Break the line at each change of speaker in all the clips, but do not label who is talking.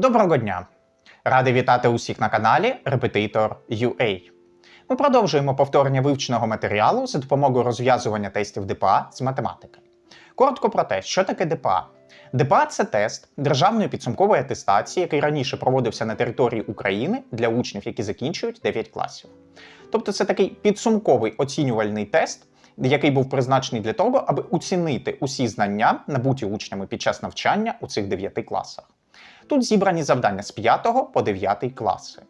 Доброго дня! Радий вітати усіх на каналі Repetitor UA. Ми продовжуємо повторення вивченого матеріалу за допомогою розв'язування тестів ДПА з математики. Коротко про те, що таке ДПА. ДПА це тест державної підсумкової атестації, який раніше проводився на території України для учнів, які закінчують 9 класів. Тобто це такий підсумковий оцінювальний тест, який був призначений для того, аби оцінити усі знання, набуті учнями під час навчання у цих 9 класах. Тут зібрані завдання з 5 по 9 класи.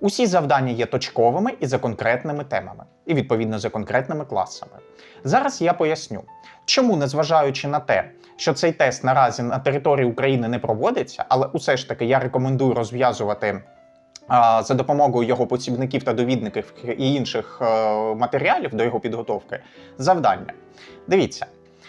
Усі завдання є точковими і за конкретними темами, і відповідно за конкретними класами. Зараз я поясню, чому, незважаючи на те, що цей тест наразі на території України не проводиться, але усе ж таки я рекомендую розв'язувати за допомогою його посібників та довідників і інших е, матеріалів до його підготовки завдання. Дивіться,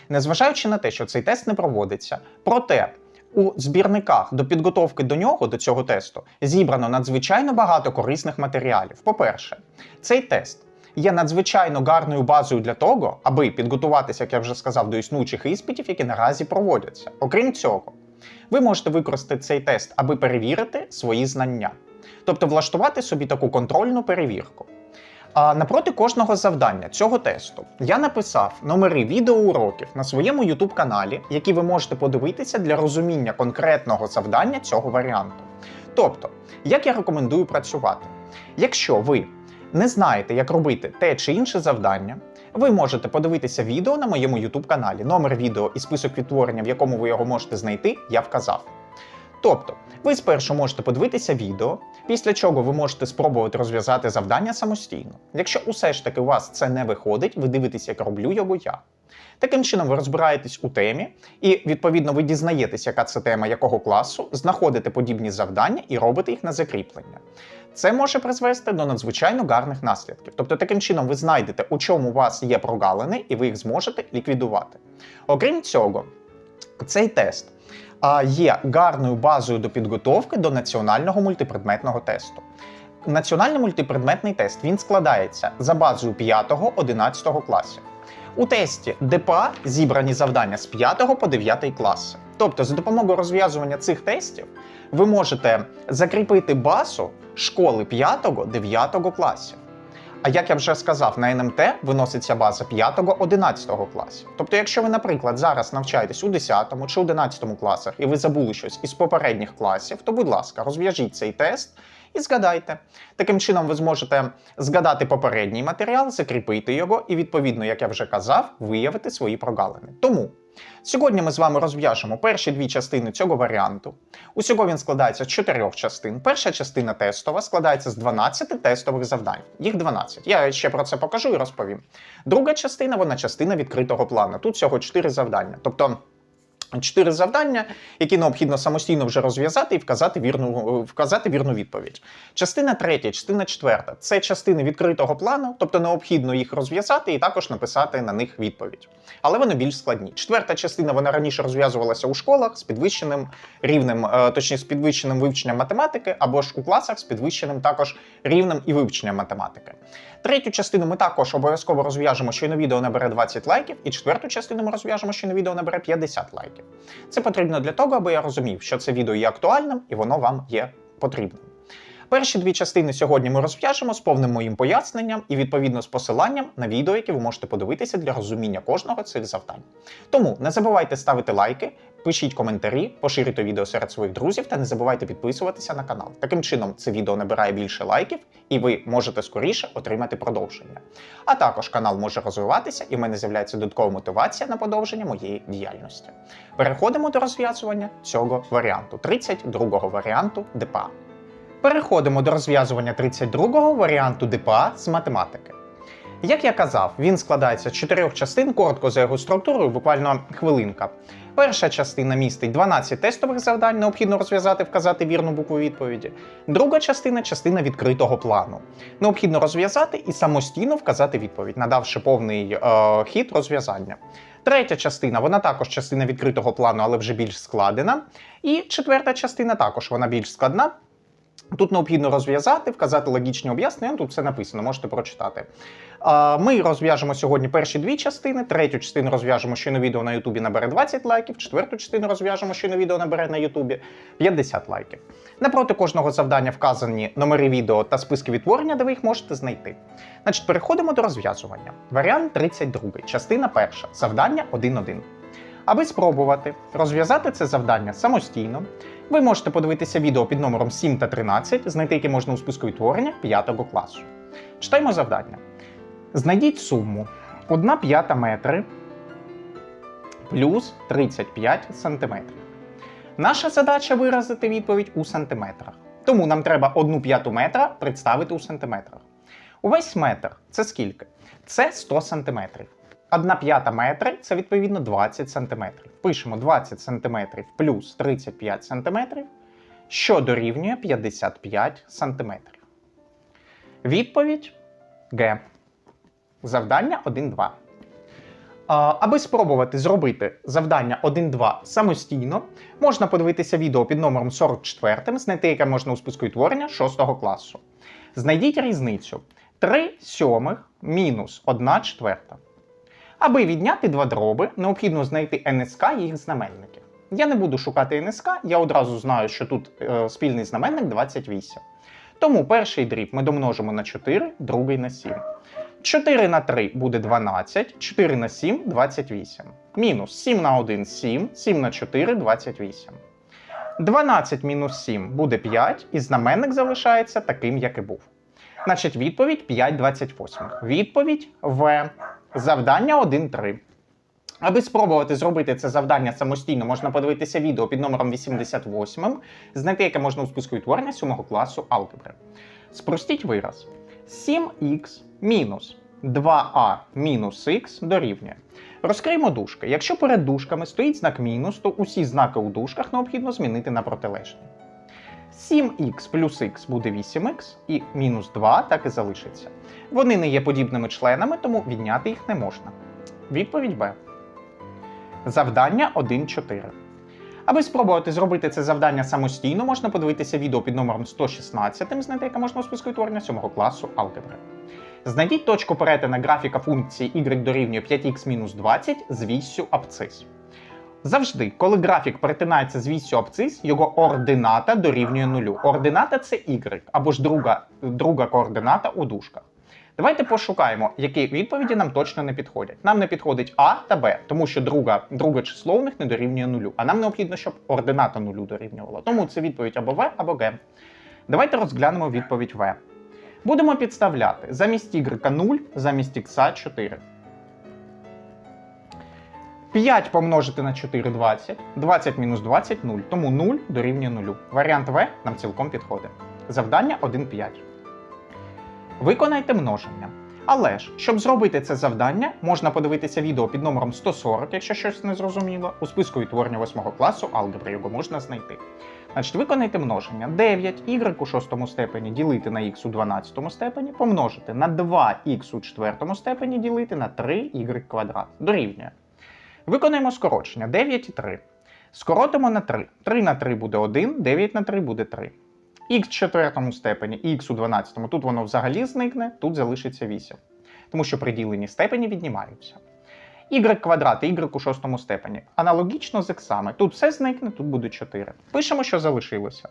незважаючи на те, що цей тест не проводиться, проте у збірниках до підготовки до нього, до цього тесту, зібрано надзвичайно багато корисних матеріалів. По-перше, цей тест є надзвичайно гарною базою для того, аби підготуватися, як я вже сказав, до існуючих іспитів, які наразі проводяться. Окрім цього, ви можете використати цей тест, аби перевірити свої знання, тобто влаштувати собі таку контрольну перевірку. А напроти кожного завдання цього тесту я написав номери відеоуроків на своєму YouTube каналі, які ви можете подивитися для розуміння конкретного завдання цього варіанту. Тобто, як я рекомендую працювати? Якщо ви не знаєте, як робити те чи інше завдання, ви можете подивитися відео на моєму YouTube каналі. Номер відео і список відтворення, в якому ви його можете знайти, я вказав. Тобто, ви спершу можете подивитися відео, після чого ви можете спробувати розв'язати завдання самостійно. Якщо усе ж таки у вас це не виходить, ви дивитеся, як роблю його я. Таким чином, ви розбираєтесь у темі, і відповідно ви дізнаєтесь, яка це тема якого класу, знаходите подібні завдання і робите їх на закріплення. Це може призвести до надзвичайно гарних наслідків. Тобто, таким чином ви знайдете, у чому у вас є прогалини, і ви їх зможете ліквідувати. Окрім цього, цей тест є гарною базою до підготовки до національного мультипредметного тесту. Національний мультипредметний тест він складається за базою 5-11 класів. У тесті ДПА зібрані завдання з 5 по 9 класи. Тобто, за допомогою розв'язування цих тестів ви можете закріпити базу школи 5-9 класів. А як я вже сказав, на НМТ виноситься база 5-11 класів. Тобто, якщо ви, наприклад, зараз навчаєтесь у 10 чи 11 класах і ви забули щось із попередніх класів, то, будь ласка, розв'яжіть цей тест і згадайте. Таким чином, ви зможете згадати попередній матеріал, закріпити його і, відповідно, як я вже казав, виявити свої прогалини. Тому. Сьогодні ми з вами розв'яжемо перші дві частини цього варіанту. Усього він складається з чотирьох частин. Перша частина тестова складається з 12 тестових завдань. Їх 12. Я ще про це покажу і розповім. Друга частина вона частина відкритого плану. Тут всього 4 завдання. Тобто. Чотири завдання, які необхідно самостійно вже розв'язати і вказати вірну, вказати вірну відповідь. Частина третя, частина четверта це частини відкритого плану, тобто необхідно їх розв'язати і також написати на них відповідь. Але вони більш складні. Четверта частина вона раніше розв'язувалася у школах з підвищеним рівнем, е, точніше з підвищеним вивченням математики, або ж у класах з підвищеним також рівнем і вивченням математики. Третю частину ми також обов'язково розв'яжемо, що на відео набере 20 лайків, і четверту частину ми розв'яжемо, що на відео набере 50 лайків. Це потрібно для того, аби я розумів, що це відео є актуальним і воно вам є потрібним. Перші дві частини сьогодні ми розв'яжемо з повним моїм поясненням і відповідно з посиланням на відео, які ви можете подивитися для розуміння кожного цих завдань. Тому не забувайте ставити лайки, пишіть коментарі, поширюйте відео серед своїх друзів та не забувайте підписуватися на канал. Таким чином, це відео набирає більше лайків, і ви можете скоріше отримати продовження. А також канал може розвиватися, і в мене з'являється додаткова мотивація на подовження моєї діяльності. Переходимо до розв'язування цього варіанту, 32-го варіанту ДПА. Переходимо до розв'язування 32-го варіанту ДПА з математики. Як я казав, він складається з чотирьох частин, коротко за його структурою, буквально хвилинка. Перша частина містить 12 тестових завдань, необхідно розв'язати, вказати вірну букву відповіді. Друга частина частина відкритого плану. Необхідно розв'язати і самостійно вказати відповідь, надавши повний е, хід розв'язання. Третя частина, вона також частина відкритого плану, але вже більш складена. І четверта частина також вона більш складна. Тут необхідно розв'язати, вказати логічні об'яснення, тут все написано, можете прочитати. Ми розв'яжемо сьогодні перші дві частини, третю частину розв'яжемо, що на відео на Ютубі набере 20 лайків, четверту частину розв'яжемо, що на відео набере на Ютубі 50 лайків. Напроти кожного завдання вказані номери відео та списки відтворення, де ви їх можете знайти. Значить, переходимо до розв'язування. Варіант 32, частина перша, завдання 1.1. Аби спробувати розв'язати це завдання самостійно, ви можете подивитися відео під номером 7 та 13, знайти яке можна у списку відтворення 5 класу. Читаємо завдання. Знайдіть суму 1 п'ята метри плюс 35 сантиметрів. Наша задача виразити відповідь у сантиметрах. Тому нам треба 1 п'яту метра представити у сантиметрах. Увесь метр це скільки? Це 100 сантиметрів. 1 п'ята метри це відповідно 20 сантиметрів. Пишемо 20 сантиметрів плюс 35 сантиметрів, що дорівнює 55 сантиметрів. Відповідь Г. Завдання 1-2. Аби спробувати зробити завдання 1-2 самостійно, можна подивитися відео під номером 44, знайти яке можна у списку відтворення 6 класу. Знайдіть різницю 3 сьомих мінус 1 четверта. Аби відняти два дроби, необхідно знайти НСК і їх знаменників. Я не буду шукати НСК, я одразу знаю, що тут е, спільний знаменник 28. Тому перший дріб ми домножимо на 4, другий на 7. 4 на 3 буде 12, 4 на 7 28. Мінус 7 на 1 7, 7 на 4 28. 12 мінус 7 буде 5, і знаменник залишається таким, як і був. Значить, відповідь 5 28. Відповідь В. Завдання 1-3. Аби спробувати зробити це завдання самостійно, можна подивитися відео під номером 88, знайти, яке можна у списку відтворення 7 класу алгебри. Спростіть вираз. 7х мінус 2а мінус х дорівнює. Розкриємо дужки. Якщо перед дужками стоїть знак мінус, то усі знаки у дужках необхідно змінити на протилежні. 7х плюс х буде 8х, і мінус 2 так і залишиться. Вони не є подібними членами, тому відняти їх не можна. Відповідь Б. Завдання 1.4. Аби спробувати зробити це завдання самостійно, можна подивитися відео під номером 116, знайти яке можна у списку відтворення 7 класу алгебри. Знайдіть точку перетина графіка функції y дорівнює 5х-20 з віссю абцис. Завжди, коли графік перетинається з віссю абцис, його ордината дорівнює нулю. Ордината це y, або ж друга, друга координата у дужках. Давайте пошукаємо, які відповіді нам точно не підходять. Нам не підходить А та Б, тому що друга, друге число у них не дорівнює нулю. А нам необхідно, щоб ордината нулю дорівнювала. Тому це відповідь або В, або Г. Давайте розглянемо відповідь В. Будемо підставляти замість y 0, замість х 4. 5 помножити на 4 20. 20 мінус 20 0. Тому 0 дорівнює 0. Варіант В нам цілком підходить. Завдання 1,5. Виконайте множення. Але ж, щоб зробити це завдання, можна подивитися відео під номером 140, якщо щось не зрозуміло, у списку відтворення 8 класу алгебри його можна знайти. Значить, виконайте множення 9 y у 6 степені ділити на x у 12 степені, помножити на 2х у 4 степені ділити на 3y квадрат. Дорівнює. Виконаємо скорочення 9 і 3. Скоротимо на 3. 3 на 3 буде 1, 9 на 3 буде 3. Х в четвертому степені і х у 12, тут воно взагалі зникне, тут залишиться 8. Тому що приділені степені віднімаються. Y квадрат і у шостому степені. Аналогічно з іксами. Тут все зникне, тут буде 4. Пишемо, що залишилося.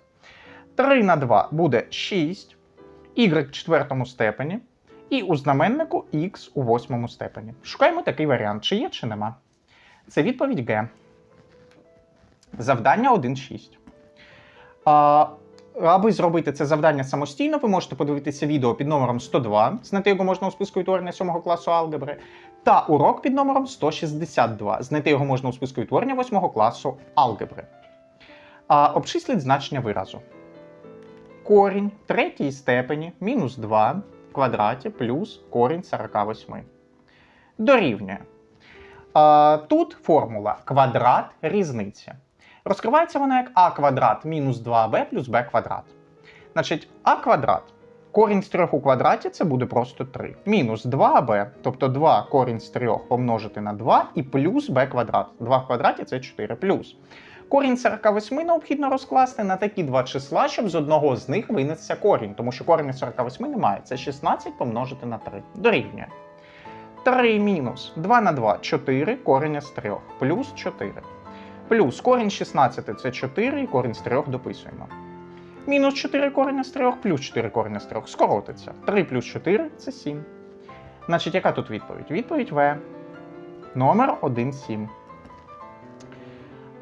3 на 2 буде 6, y в четвертому степені, і у знаменнику х у восьмому степені. Шукаємо такий варіант, чи є, чи нема. Це відповідь Г. Завдання 1.6. А, Аби зробити це завдання самостійно, ви можете подивитися відео під номером 102, знайти його можна у списку відтворення 7 класу алгебри, та урок під номером 162, знайти його можна у списку відтворення 8 класу алгебри. А, Обчисліть значення виразу. Корінь третій степені мінус 2 в квадраті плюс корінь 48. Дорівнює. Тут формула квадрат різниці. Розкривається вона як а квадрат мінус 2b плюс b квадрат. Значить, а квадрат. Корінь з 3 у квадраті це буде просто 3. Мінус 2b, тобто 2 корінь з 3 помножити на 2 і плюс b квадрат. 2 в квадраті це 4 плюс. Корінь 48 необхідно розкласти на такі два числа, щоб з одного з них винесся корінь, тому що корінь 48 немає. Це 16 помножити на 3. Дорівнює. 3 мінус 2 на 2 4 корінь з 3 плюс 4. Плюс корінь 16 це 4 і корінь з 3 дописуємо. Мінус 4 коріння з 3 плюс 4 коріння з 3 скоротиться. 3 плюс 4 це 7. Значить, яка тут відповідь? Відповідь В. Номер 1, 7.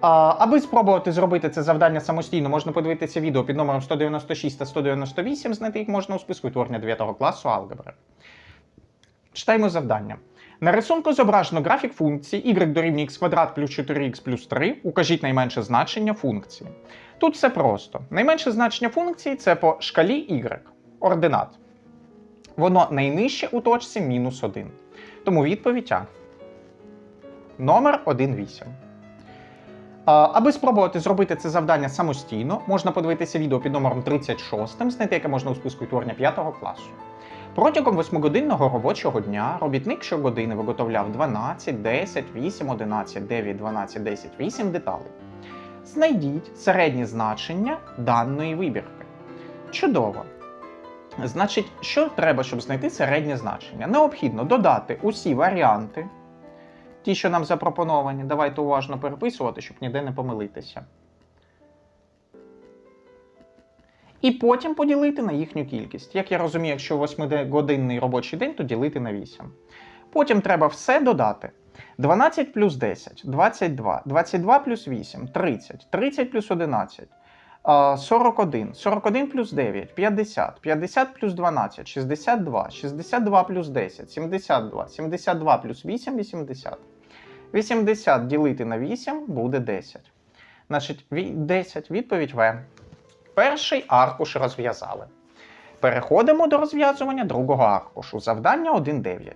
А, аби спробувати зробити це завдання самостійно, можна подивитися відео під номером 196 та 198, знайти їх можна у списку відтворення 9 класу алгебри. Читаємо завдання. На рисунку зображено графік функції y дорівнює x квадрат плюс 4x плюс 3. Укажіть найменше значення функції. Тут все просто. Найменше значення функції це по шкалі y, ординат. Воно найнижче у точці мінус 1. Тому відповідь А. Номер 1,8. Аби спробувати зробити це завдання самостійно, можна подивитися відео під номером 36, знайти яке можна у списку відтворення 5 класу. Протягом 8-годинного робочого дня робітник щогодини виготовляв 12, 10, 8, 11, 9, 12, 10, 8 деталей. Знайдіть середнє значення даної вибірки. Чудово! Значить, що треба, щоб знайти середнє значення? Необхідно додати усі варіанти, ті, що нам запропоновані. Давайте уважно переписувати, щоб ніде не помилитися. І потім поділити на їхню кількість. Як я розумію, якщо 8-годинний робочий день, то ділити на 8. Потім треба все додати. 12 плюс 10, 22, 22 плюс 8, 30, 30 плюс 11, 41, 41 плюс 9, 50, 50 плюс 12, 62, 62 плюс 10, 72, 72 плюс 8, 80. 80 ділити на 8 буде 10. Значить, 10 відповідь В. Перший аркуш розв'язали. Переходимо до розв'язування другого аркушу. Завдання 1.9.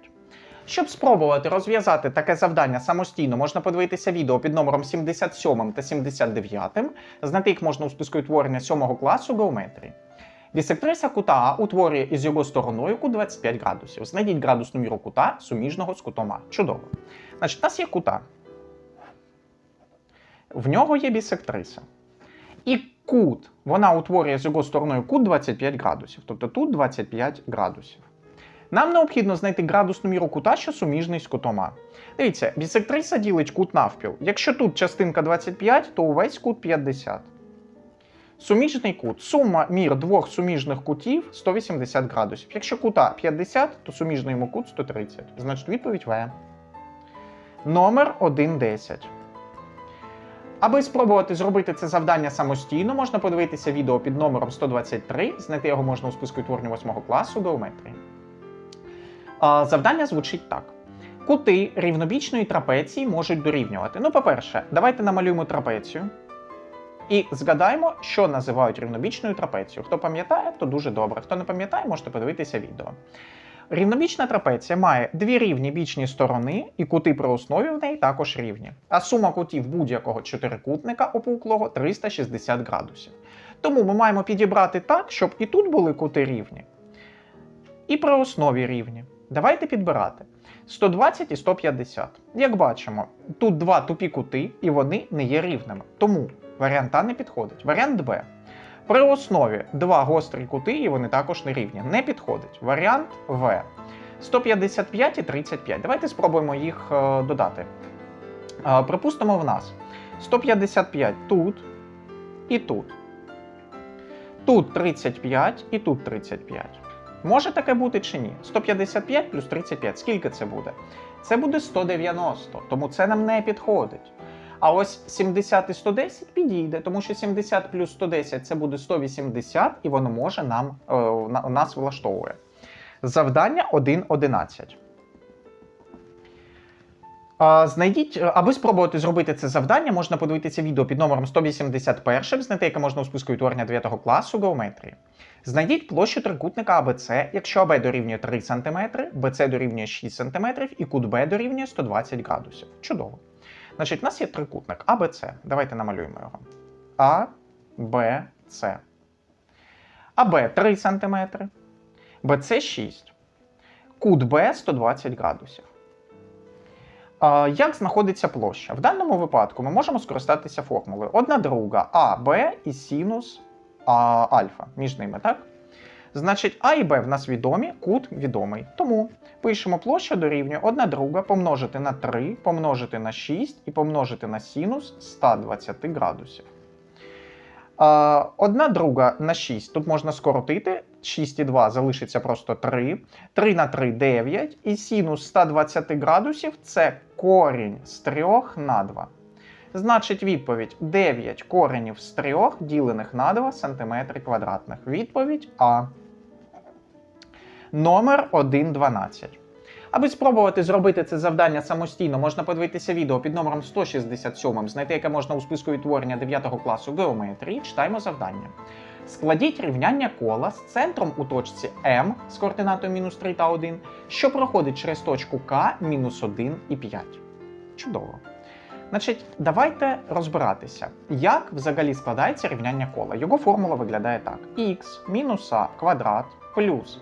Щоб спробувати розв'язати таке завдання самостійно, можна подивитися відео під номером 77 та 79. Знайти їх можна у списку утворення 7 класу геометрії. Бісектриса кута А утворює із його стороною кут 25 градусів. Знайдіть градусну міру кута суміжного з кутом А. Чудово. Значить, у нас є кута. В нього є бісектриса. І кут вона утворює з його стороною кут 25 градусів. Тобто тут 25 градусів. Нам необхідно знайти градусну міру кута, що суміжний з кутом А. Дивіться, бісектриса ділить кут навпіл. Якщо тут частинка 25, то увесь кут 50. Суміжний кут. Сума мір двох суміжних кутів 180 градусів. Якщо кута 50, то суміжний йому кут 130. Значить, відповідь В. Номер 1.10. Аби спробувати зробити це завдання самостійно, можна подивитися відео під номером 123, знайти його можна у списку відтворення 8 класу геометрії. Завдання звучить так: кути рівнобічної трапеції можуть дорівнювати. Ну, по-перше, давайте намалюємо трапецію. І згадаємо, що називають рівнобічною трапецією. Хто пам'ятає, то дуже добре. Хто не пам'ятає, можете подивитися відео. Рівнобічна трапеція має дві рівні бічні сторони, і кути при основі в неї також рівні. А сума кутів будь-якого чотирикутника опуклого 360 градусів. Тому ми маємо підібрати так, щоб і тут були кути рівні, і при основі рівні. Давайте підбирати 120 і 150. Як бачимо, тут два тупі кути, і вони не є рівними. Тому варіант А не підходить. Варіант Б. При основі два гострі кути, і вони також не рівні. Не підходить. Варіант В. 155 і 35. Давайте спробуємо їх е, додати. Е, припустимо, в нас 155 тут і тут. Тут 35 і тут 35. Може таке бути чи ні? 155 плюс 35. Скільки це буде? Це буде 190, тому це нам не підходить. А ось 70 і 110 підійде, тому що 70 плюс 110 це буде 180, і воно може нам е, нас влаштовує. Завдання 1.11. Знайдіть, е, аби спробувати зробити це завдання, можна подивитися відео під номером 181, знайти яке можна у списку відтворення 9 класу геометрії. Знайдіть площу трикутника АБЦ, якщо АБ дорівнює 3 см, БЦ дорівнює 6 см і кут Б дорівнює 120 градусів. Чудово. Значить, у нас є трикутник АБЦ. Давайте намалюємо його. А, Б, С. АБ 3 см, БЦ 6. Кут Б 120 градусів. А, Як знаходиться площа? В даному випадку ми можемо скористатися формулою. Одна друга А, Б і синус а, альфа між ними, так? Значить, А і Б в нас відомі, кут відомий. Тому пишемо площа дорівнює 1 друга помножити на 3, помножити на 6 і помножити на синус 120 градусів. Одна друга на 6. Тут можна скоротити. 6 і 2 залишиться просто 3. 3 на 3 9. І синус 120 градусів це корінь з 3 на 2. Значить, відповідь 9 коренів з 3 ділених на 2 см квадратних. Відповідь А. Номер 1.12. Аби спробувати зробити це завдання самостійно, можна подивитися відео під номером 167, знайти яке можна у списку відтворення 9 класу геометрії. Читаємо завдання. Складіть рівняння кола з центром у точці М з координатою мінус 3 та 1, що проходить через точку К мінус 1 і 5. Чудово. Значить, давайте розбиратися, як взагалі складається рівняння кола. Його формула виглядає так: х мінус а квадрат плюс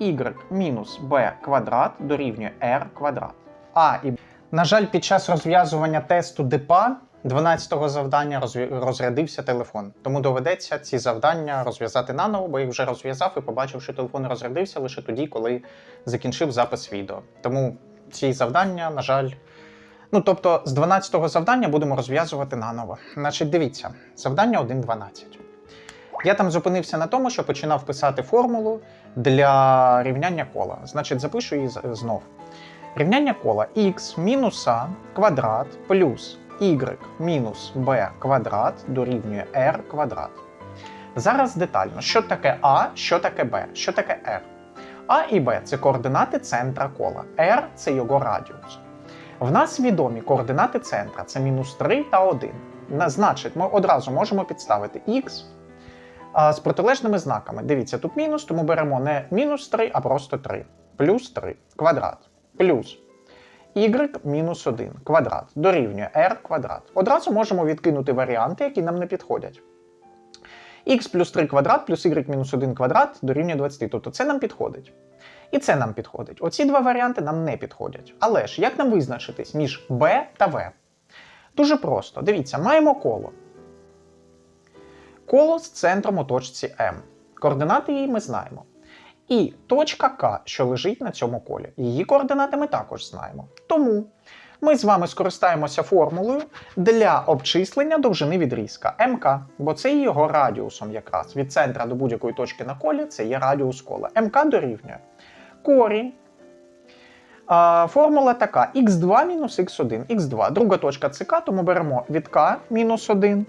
y мінус b квадрат дорівнює r квадрат. А і на жаль, під час розв'язування тесту ДПА 12-го завдання розрядився телефон. Тому доведеться ці завдання розв'язати наново, бо їх вже розв'язав і побачив, що телефон розрядився лише тоді, коли закінчив запис відео. Тому ці завдання, на жаль. Ну, тобто, з 12-го завдання будемо розв'язувати наново. Значить, дивіться, завдання 1.12. Я там зупинився на тому, що починав писати формулу для рівняння кола. Значить, запишу її знов. Рівняння кола х мінус а квадрат плюс y мінус b квадрат дорівнює r квадрат. Зараз детально, що таке А, що таке Б, що таке R. А і Б це координати центра кола, R це його радіус. В нас відомі координати центра це мінус 3 та 1. Значить, ми одразу можемо підставити х з протилежними знаками. Дивіться, тут мінус, тому беремо не мінус 3, а просто 3. Плюс 3 квадрат. Плюс y мінус 1 квадрат дорівнює r квадрат. Одразу можемо відкинути варіанти, які нам не підходять. x плюс 3 квадрат плюс y мінус 1 квадрат дорівнює 20. Тобто це нам підходить. І це нам підходить. Оці два варіанти нам не підходять. Але ж як нам визначитись між b та v? Дуже просто. Дивіться, маємо коло. Коло з центром у точці М. Координати її ми знаємо. І точка К, що лежить на цьому колі. Її координати ми також знаємо. Тому ми з вами скористаємося формулою для обчислення довжини відрізка МК, бо це є його радіусом якраз. Від центра до будь-якої точки на колі це є радіус кола. МК дорівнює корінь. Формула така: х2 мінус х1, х2. Друга точка це К, тому беремо від К мінус 1.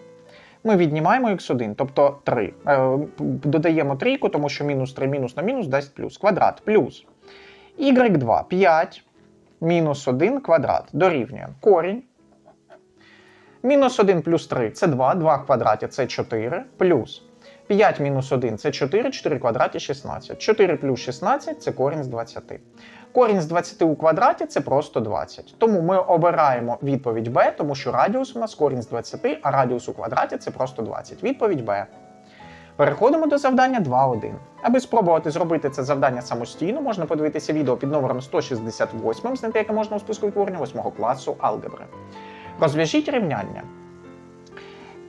Ми віднімаємо х1, тобто 3. Е, додаємо трійку, тому що мінус 3 мінус на мінус дасть плюс. Квадрат плюс y2 5 мінус 1 квадрат дорівнює корінь. Мінус 1 плюс 3 це 2, 2 в квадраті це 4, плюс 5 мінус 1 це 4, 4 в квадраті 16. 4 плюс 16 це корінь з 20. Корінь з 20 у квадраті це просто 20. Тому ми обираємо відповідь Б, тому що радіус у нас корінь з 20, а радіус у квадраті це просто 20. Відповідь Б. Переходимо до завдання 2.1. Аби спробувати зробити це завдання самостійно, можна подивитися відео під номером 168, знайти яке можна у списку відтворення 8 класу алгебри. Розв'яжіть рівняння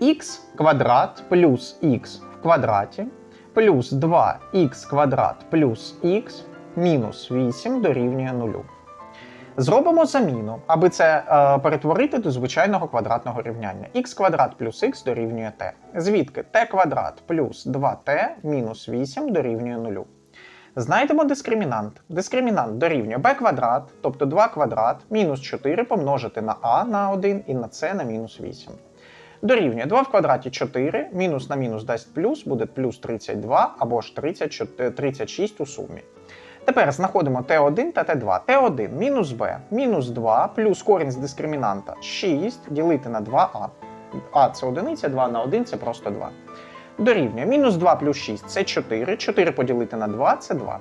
х квадрат плюс х в квадраті плюс 2х квадрат плюс х мінус 8 дорівнює 0. Зробимо заміну, аби це е, перетворити до звичайного квадратного рівняння. х квадрат плюс х дорівнює t. Звідки t квадрат плюс 2t мінус 8 дорівнює 0. Знайдемо дискримінант. Дискримінант дорівнює b квадрат, тобто 2 квадрат, мінус 4 помножити на а на 1 і на c на мінус 8. Дорівнює 2 в квадраті 4, мінус на мінус дасть плюс, буде плюс 32 або ж 34 36 у сумі. Тепер знаходимо t1 та t2. t1 мінус b мінус 2 плюс корінь з дискримінанта 6 ділити на 2а. А це одиниця, 2 на 1 це просто 2. Дорівнює мінус 2 плюс 6 це 4. 4 поділити на 2 це 2.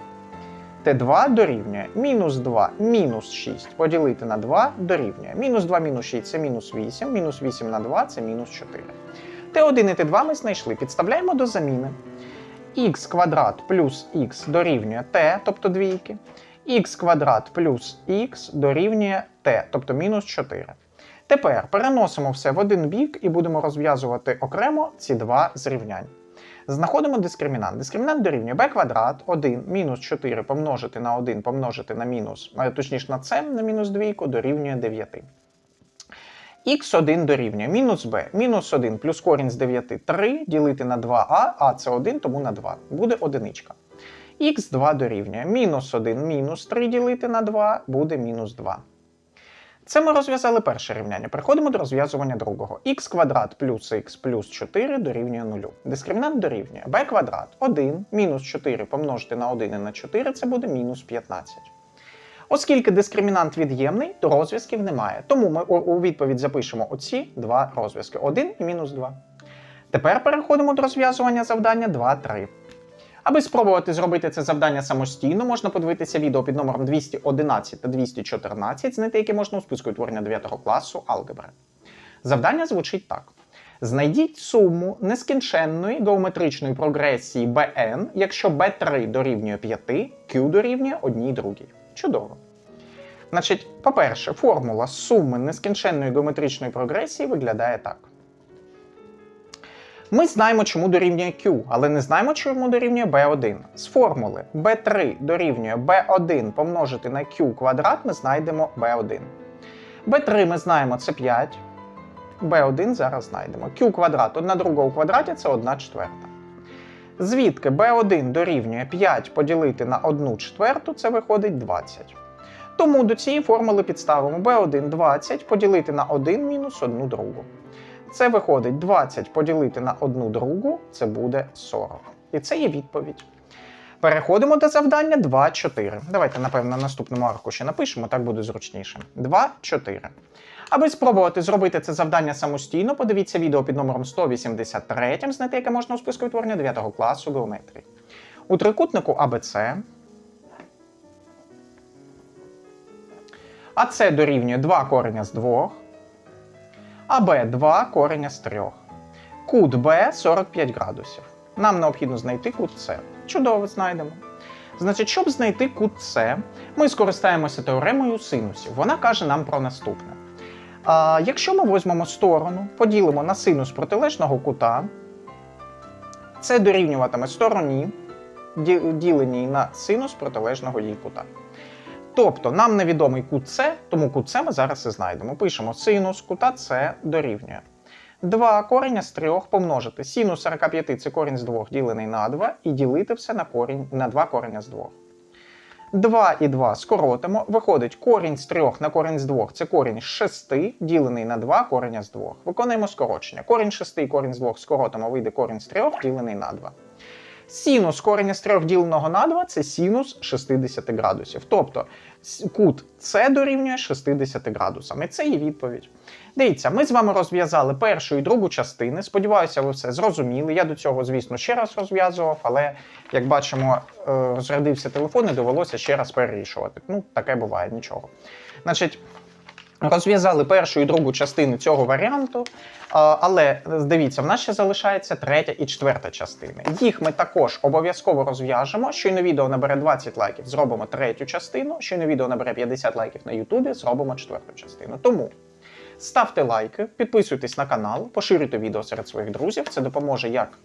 Т2 дорівнює мінус 2 мінус 6 поділити на 2 дорівнює. Мінус 2 мінус 6 це мінус 8, мінус 8 на 2 це мінус 4. Т1 і Т2 ми знайшли. Підставляємо до заміни х квадрат плюс х дорівнює t, тобто двійки, х квадрат плюс х дорівнює t, тобто мінус 4. Тепер переносимо все в один бік і будемо розв'язувати окремо ці два зрівняння. Знаходимо дискримінант. Дискримінант дорівнює b квадрат 1 мінус 4 помножити на 1 помножити на мінус, точніше на c на мінус 2 дорівнює 9. Х1 дорівнює мінус b, мінус 1 плюс корінь з 9 3 ділити на 2а, а це 1, тому на 2. Буде одиничка. х2 дорівнює мінус 1 мінус 3 ділити на 2 буде мінус 2. Це ми розв'язали перше рівняння. Переходимо до розв'язування другого. х квадрат плюс х плюс 4 дорівнює 0. Дискримінант дорівнює b квадрат 1 мінус 4 помножити на 1 і на 4 це буде мінус 15. Оскільки дискримінант від'ємний, то розв'язків немає. Тому ми у- відповідь запишемо оці два розв'язки 1 і мінус 2. Тепер переходимо до розв'язування завдання 2-3. Аби спробувати зробити це завдання самостійно, можна подивитися відео під номером 211 та 214, знайти яке можна у списку утворення 9 класу алгебри. Завдання звучить так: знайдіть суму нескінченної геометричної прогресії bn, якщо b3 дорівнює 5, q дорівнює 1 другій. Чудово. Значить, по-перше, формула суми нескінченної геометричної прогресії виглядає так. Ми знаємо, чому дорівнює Q, але не знаємо, чому дорівнює B1. З формули B3 дорівнює B1 помножити на Q квадрат ми знайдемо B1. B3 ми знаємо це 5. B1 зараз знайдемо. Q квадрат 1 друга у квадраті це 1 четверта. Звідки B1 дорівнює 5 поділити на 1 четверту, це виходить 20. Тому до цієї формули підставимо B1 20 поділити на 1 мінус 1 другу. Це виходить 20 поділити на 1 другу, це буде 40. І це є відповідь. Переходимо до завдання 2-4. Давайте, напевно, на наступному аркуші напишемо, так буде зручніше. 2-4. Аби спробувати зробити це завдання самостійно, подивіться відео під номером 183, знайти яке можна у списку відтворення 9 класу геометрії. У трикутнику АБЦ АЦ дорівнює 2 кореня з 2, АБ 2 кореня з 3. Кут Б 45 градусів. Нам необхідно знайти кут С. Чудово, знайдемо. Значить, щоб знайти кут С, ми скористаємося теоремою синусів. Вона каже нам про наступне. А, якщо ми візьмемо сторону, поділимо на синус протилежного кута, це дорівнюватиме стороні, діленій на синус протилежного їй кута. Тобто нам невідомий кут С, тому кут С ми зараз і знайдемо. Пишемо синус кута С дорівнює. 2 кореня з 3 помножити. Синус 45 це корінь з 2 ділений на 2 і ділити все на, корінь, на 2 кореня з 2. 2 і 2 скоротимо. Виходить корінь з 3 на корінь з 2 це корінь з 6 ділений на 2 кореня з 2. Виконуємо скорочення. Корінь з 6 і корінь з 2 скоротимо, вийде корінь з 3 ділений на 2. Синус кореня з 3 діленого на 2 це синус 60 градусів. Тобто кут С дорівнює 60 градусам. І це є відповідь. Дивіться, ми з вами розв'язали першу і другу частини. Сподіваюся, ви все зрозуміли. Я до цього, звісно, ще раз розв'язував, але як бачимо, е, розрядився телефон і довелося ще раз перерішувати. Ну, таке буває, нічого. Значить. Розв'язали першу і другу частини цього варіанту, але дивіться, в нас ще залишається третя і четверта частини. Їх ми також обов'язково розв'яжемо. Щойно відео набере 20 лайків, зробимо третю частину. Щойно відео набере 50 лайків на Ютубі, зробимо четверту частину. Тому ставте лайки, підписуйтесь на канал, поширюйте відео серед своїх друзів. Це допоможе як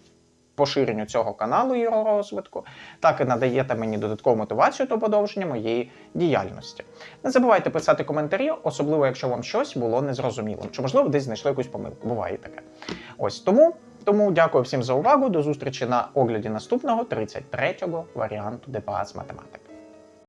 поширенню цього каналу і його розвитку, так і надаєте мені додаткову мотивацію до подовження моєї діяльності. Не забувайте писати коментарі, особливо якщо вам щось було незрозумілим, чи можливо десь знайшли якусь помилку. Буває таке. Ось тому. Тому дякую всім за увагу. До зустрічі на огляді наступного 33-го варіанту ДПА з математики.